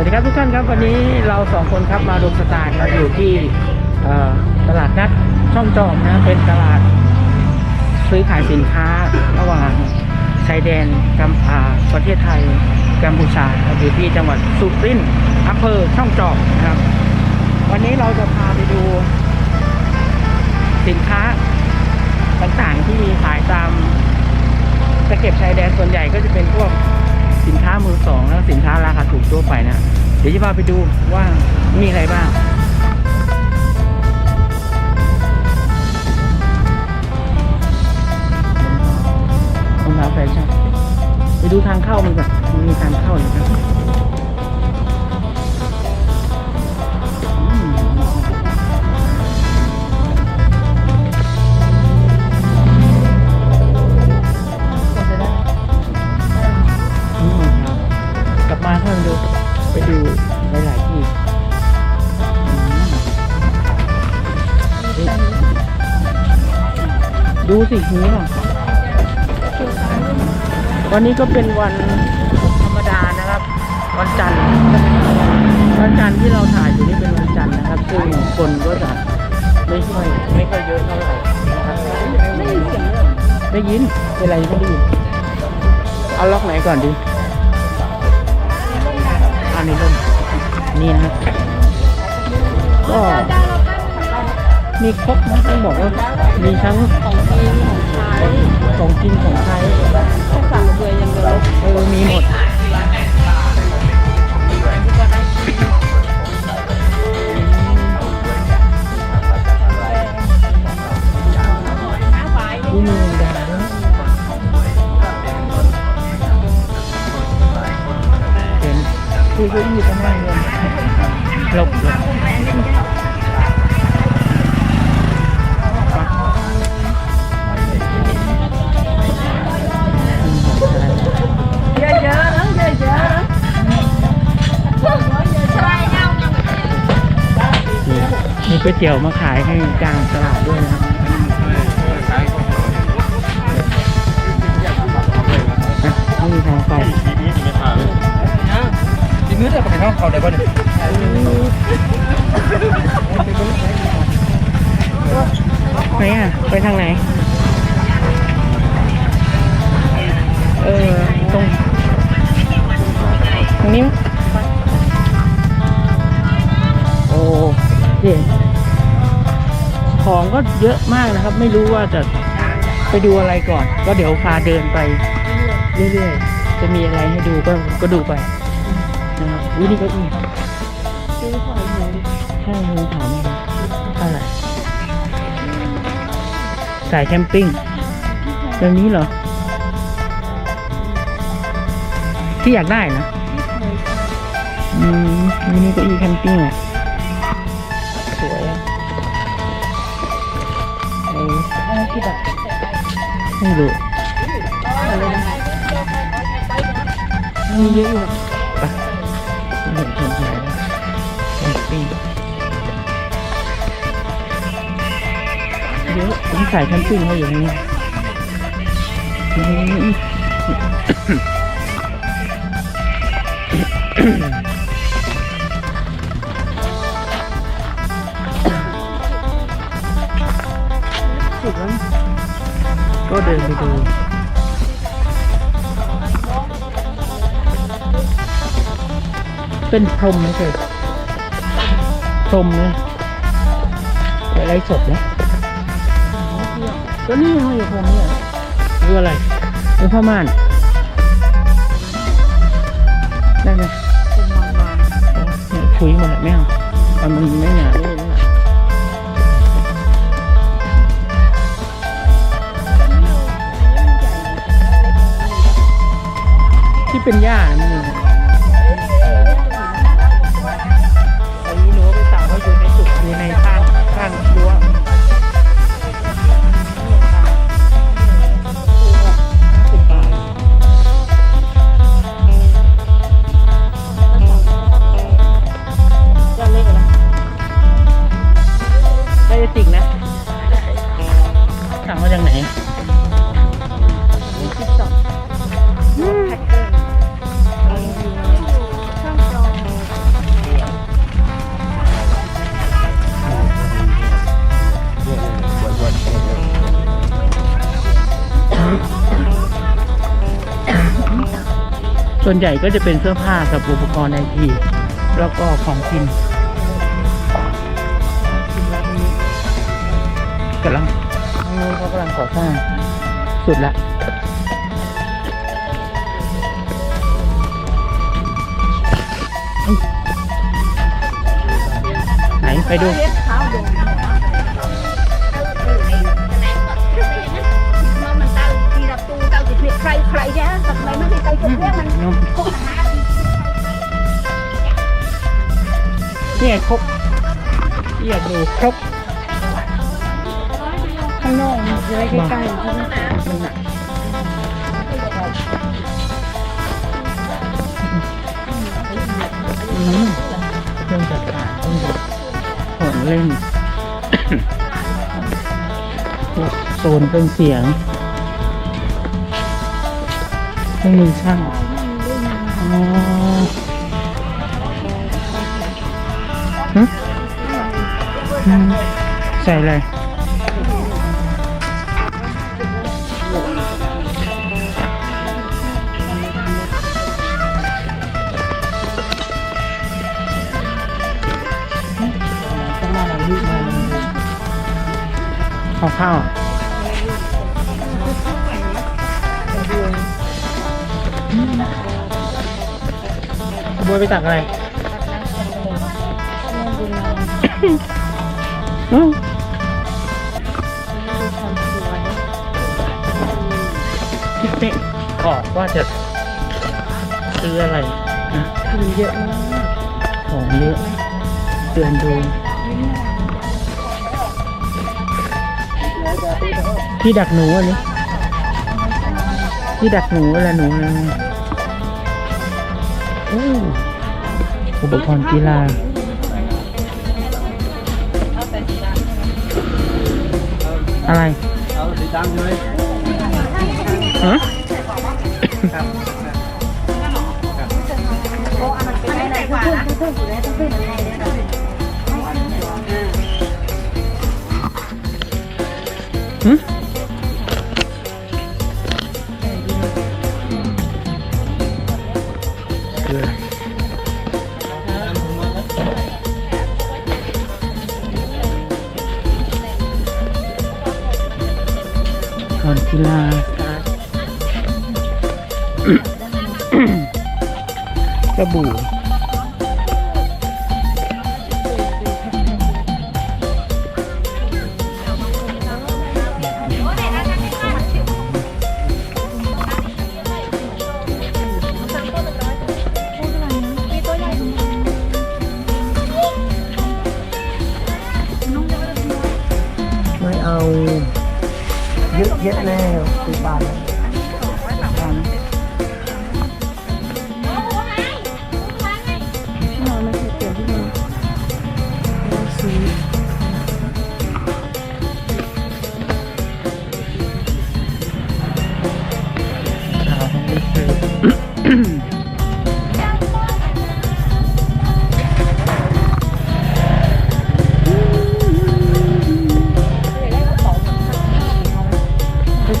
วัสดีครับทุกท่านครับวันนี้เราสองคนครับมาดูสไตล์เราอยู่ที่ตลาดนัดช่องจอมนะเป็นตลาดซื้อขายสินค้าระหว่างชายแดนกัมอ่าประเทศไทยกัมพูชาครับอยู่ที่จังหวัดสุรินทร์อำเภอช่องจอมนะครับ วันนี้เราจะพาไปดูสินค้าต่างๆที่มีขายตามตะเก็บชายแดนส่วนใหญ่ก็จะเป็นพวก สินค้ามือสองแล้วสินค้าราคาถูกทั่วไปนะ เดี๋ยวจะพาไปดูว่ามีอะไรบ้าง รองเท้าแฟชั่นไปดูทางเข้ามันก่อนมันมีทางเข้าอยู่ครับ ดูหลายๆที่ดูสินี้อะวันนี้ก็เป็นวันธรรมดานะครับ วันจันทร์วันจันทร์ที่เราถ่ายอยู่นี่เป็นวันจันทร์นะครับซึ่งคนก็จะไม่ค่อยไม่ค่อยเยอะเท่าไหร่นะครับได้ยินเสียงได้ยินเป็นไรก็ได้ยินเอาล็อกไหนก่อนดี อันนี้ร่มนี่นะครับก็มีครบนะต้องบอกว่ามีทั้งของกินของใช้ต้องสั่งเบื่อยังเดียวเออมีหมด ก๋วยเตี๋ยวมาขายให้กลางตลาดด้วยนะครับอะนี่มีทางไปทีนี้จะไปเข้าเขาได้ปะเนี่ยไหนอะ ไปทางไหน เออ ก็เยอะมากนะครับ ไม่รู้ว่าจะไปดูอะไรก่อน ก็เดี๋ยวพาเดินไปเรื่อยๆจะมีอะไรให้ดูก็ก็ดูไปนะครับวินี่ก็อีซื้อหอยใช่เลยถามเท่าไรสายแคมปิ้งแบบนี้เหรอ ที่อยากได้นะอืมนิเก้าอี้แคมปิ้งอะ อะไรกี่บาทไม่รู้อะไรนะมีเยอะอยู่อะเห็นคนขายแล้วแคมปิ้งเยอะผมสายแคมปิ้งเขาอยู่นี่อืม สุดแล้วนะก็เดินไปดูเป็นพรมไหมเธอพรมนะอะไรสดนะก็นี่ห้อยอยู่พรมเนี่ยหรืออะไรหรือผ้าม่านได้ไหมเป็นบางเนี่ยคุยหมดแหละไม่เอาเอามันไม่หนาไม่หนา เป็นหญ้านะมันอัน ส่วนใหญ่ก็จะเป็นเสื้อผ้ากับอุปกรณ์ไอทีแล้วก็ของกินกำลังทางนู้นเขากำลังก่อสร้างสุดละไหนไปดู nó thì tao chụp biết mình นม không hả นี่ไงครบเอยากดูครบข้างนอกมันจะได้ใกล้ๆใช่ไหมมันหนักอืมเครื่องจัดการเครื่องจัดของเล่นโซนเครื่องเสียง เครื่องมือช่างอ๋อหึอืมใส่อะไรต้องมาเลูกมาข้าวข้าว บัวไปตักอะไรอืมคิดไม่ออกว่าจะซื้ออะไรนะคือเยอะมากของเยอะเตือนดูที่ดักหนูอันนี้ที่ดักหนูอะไรหนูอะไร อุปกรณ์กีฬาอะไร เอาสีดำใช่ไหมฮะ cái này quả đó หึ สบู่ไม่เอาเยอะแยะแล้วตีบานบ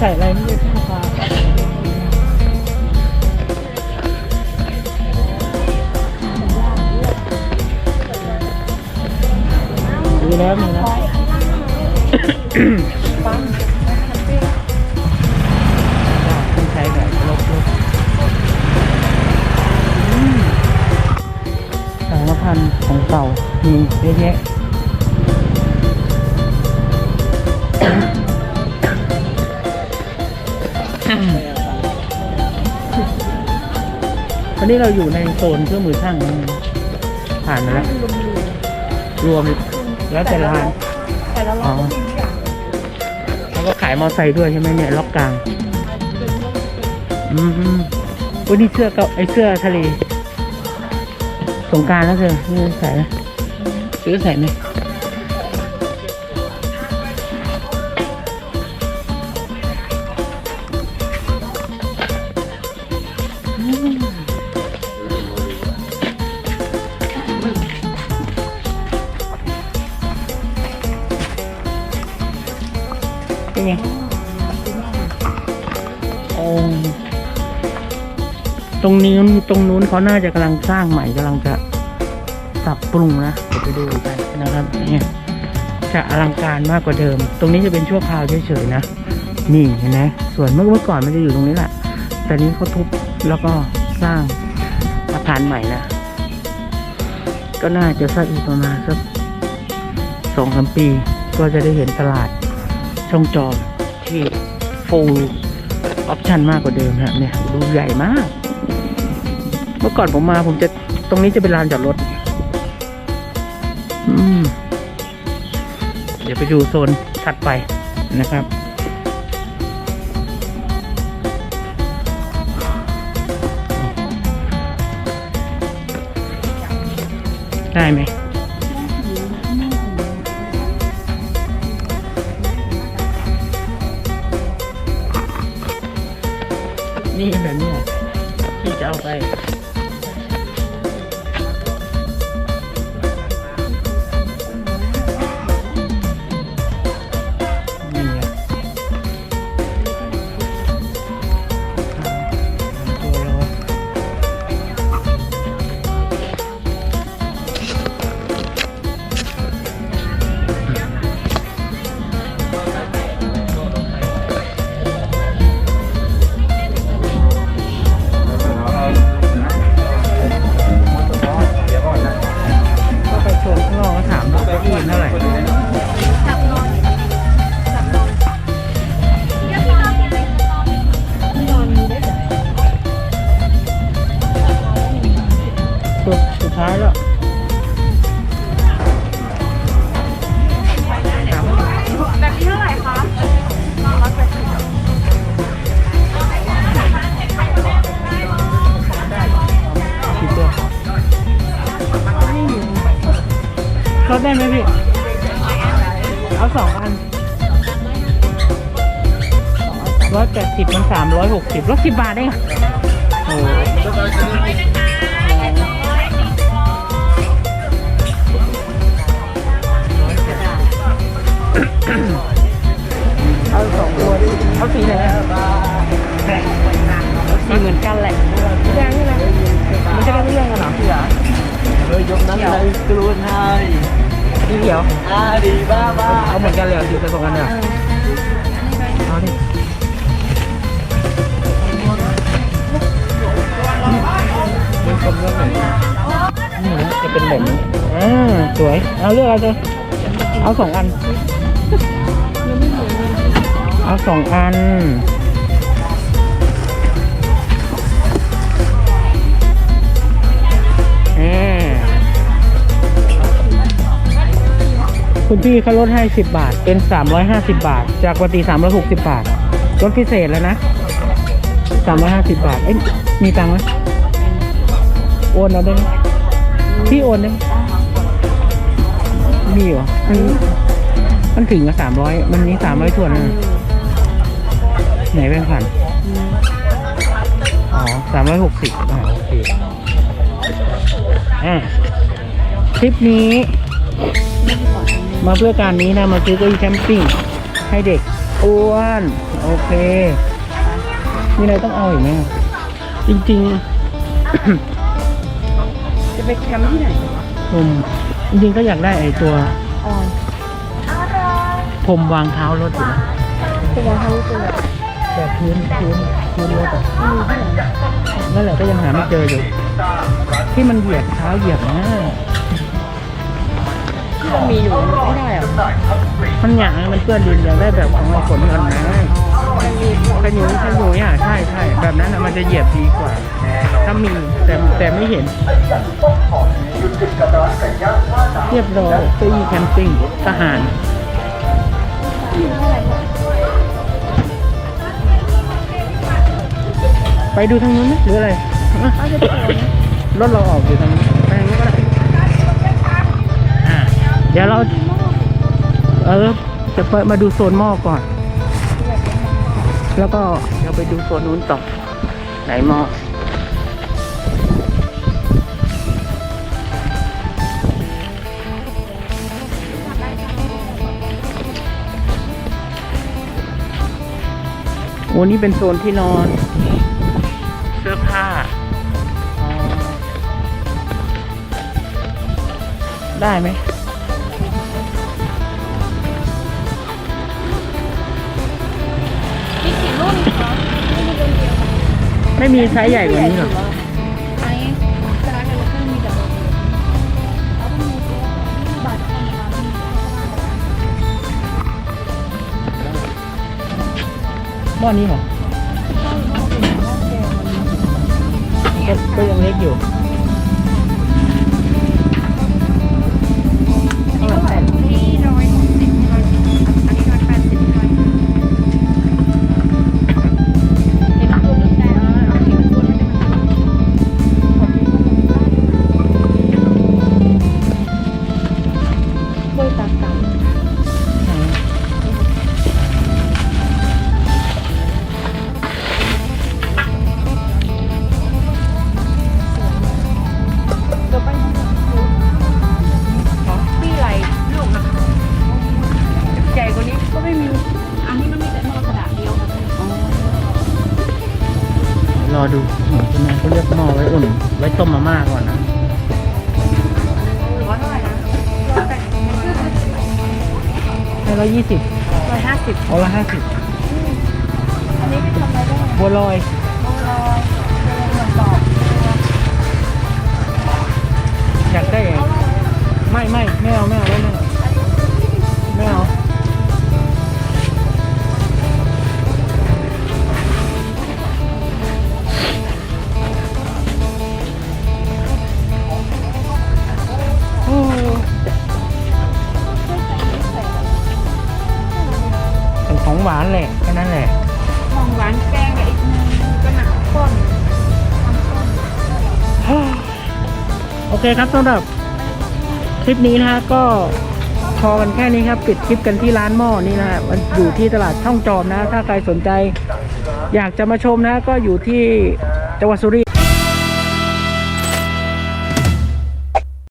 ใส่อะไรนี่เป็นผ้าฟ้าดูแล้วมีแล้วต้องใช้แบบลบๆอืมสารพันของเก่ามีเยอะแยะ วันนี้เราอยู่ในโซนเครื่องมือช่างนะผ่านมาแล้ว รวมแล้วแต่ร้าน แต่ละรอ๋ออบแล้วก็ขายมอไซค์ด้วยใช่ไหมเนี่ยล็อกกลาง อืมอืมวันนี้เสื้อเก่าไอเสื้อทะเล สงกรารแล้วเธอนี่ใส่ไหมซื้อใส่ไหม รงนี้ตรงนู้นเขาน่าจะกำลังสร้างใหม่กำลังจะปรับปรุงนะเดี๋ยวไปดูกันนะครับเนี่ยจะอลังการมากกว่าเดิม ตรงนี้จะเป็นชั่วคราวเฉยๆนะนี่เห็นไหมส่วนเมื่อเมื่อก่อนมันจะอยู่ตรงนี้แหละแต่นี้เขาทุบแล้วก็สร้างอาคารใหม่นะก็น่าจะสักอีกประมาณสักสองสามปี ก็จะได้เห็นตลาดช่องจอมที่ฟูลออปชันมากกว่าเดิมนะเนี่ยดูใหญ่มาก เมื่อก่อนผมมาผมจะตรงนี้จะเป็นลานจอดรถเดี๋ยวไปดูโซนถัดไปนะครับ ได้ไหมนี่แบบนี้ที่จะเอาไป สิบมันสามร้อยหกสิบลดสิบบาทเองอะโอ้โหเอาสองตัวดิเอาสีไหนอะสีเหมือนกันแหละแดงใช่ไหมมันจะได้ไม่แย่งกันเหรอพี่เหรอเลยยกนั้นเลยกรูนให้สีเขียวอาดีบ้าบ้าเอาเหมือนกันเลยเหรออยู่ผสมกันเลย เป็นคนเลือกไหนนี่นะจะเป็นแบบนี้อ่าสวย เอาเลือกเอาเลยเอาสองอัน เอาสองอันคุณพี่เขาลดให้ 10 บาท เป็น 350 บาท จากปกติ 360 บาทลดพิเศษแล้วนะ 350 บาท เอ้ยมีตังค์ไหม โอนเอาได้ไหมพี่โอนได้ไหมมีเหรอมันมันถึงกับ300มันนี้300ส่วนนะไหนแบงค์พันอ๋อ360อ่าโอเคอะคลิปนี้ มาเพื่อการนี้นะ มาซื้อเก้าอี้แคมปิ้งให้เด็กอ้วน โอเค มีอะไรต้องเอาอีกไหมจริงจะ ไปแคมป์ที่ไหนผมจริงๆก็อยากได้ไอ้ตัวออพรมวางเท้ารถอยู่นะตัวเขาตัวแต่พื้นพื้นพื้นรถอะมีที่นั่นแหละก็ยังหาไม่เจออยู่ ที่มันเหยียบเท้าเหยียบนะที่มันมีอยู่ไม่ได้อะมันหยางมันเปื้อนดินอยากได้แบบของเราขนกันนะขยุยขยุยอะใช่ใช่แบบนั้นอะมันจะเหยียบดีกว่า ถ้ามีแต่แต่ไม่เห็น เรียบร้อยเก้าอี้แคมปิ้งทหารไปดูทางนู้นไหมหรืออะไรรถเราออกอยู่ทางนี้ไปทางนี้ก็ได้เดี๋ยวเรา เออ จะไปมาดูโซนหม้อก่อน แล้วก็เดี๋ยวไปดูโซนนู้นต่อไหนหม้อ โอ้นี่เป็นโซนที่นอน เสื้อผ้า ได้ไหมมีกี่รุ่นคะไม่มีไซส์ใหญ่กว่านี้หรอ อนี้เหรอก็ก็ยังเล็กอยู่ รอดูหมูคุณนายเขาเลือกหม้อไว้อุ่น ไว้ต้มมาม่าก่อนนะหรือว่าเท่าไหร่นะร้อยแปดสิบให้ร้อยยี่สิบร้อยห้าสิบเอาละห้าสิบอันนี้เป็นทำอะไรได้บัวลอยบัวลอยเหมือนตอบอยากได้ไงไม่ไม่ไม่เอาไม่เอาไม่เอา หวานแหละแค่นั้นแหละของหวานแกงกับอีกนึงก็หนักข้นโอเคครับสำหรับคลิปนี้นะฮะก็พอกันแค่นี้ครับ ปิดคลิปกันที่ร้านหม้อนี่นะฮะมันอยู่ที่ตลาดช่องจอมนะ ถ้าใครสนใจ อยากจะมาชมนะ ก็อยู่ที่จังหวัดสุรินทร์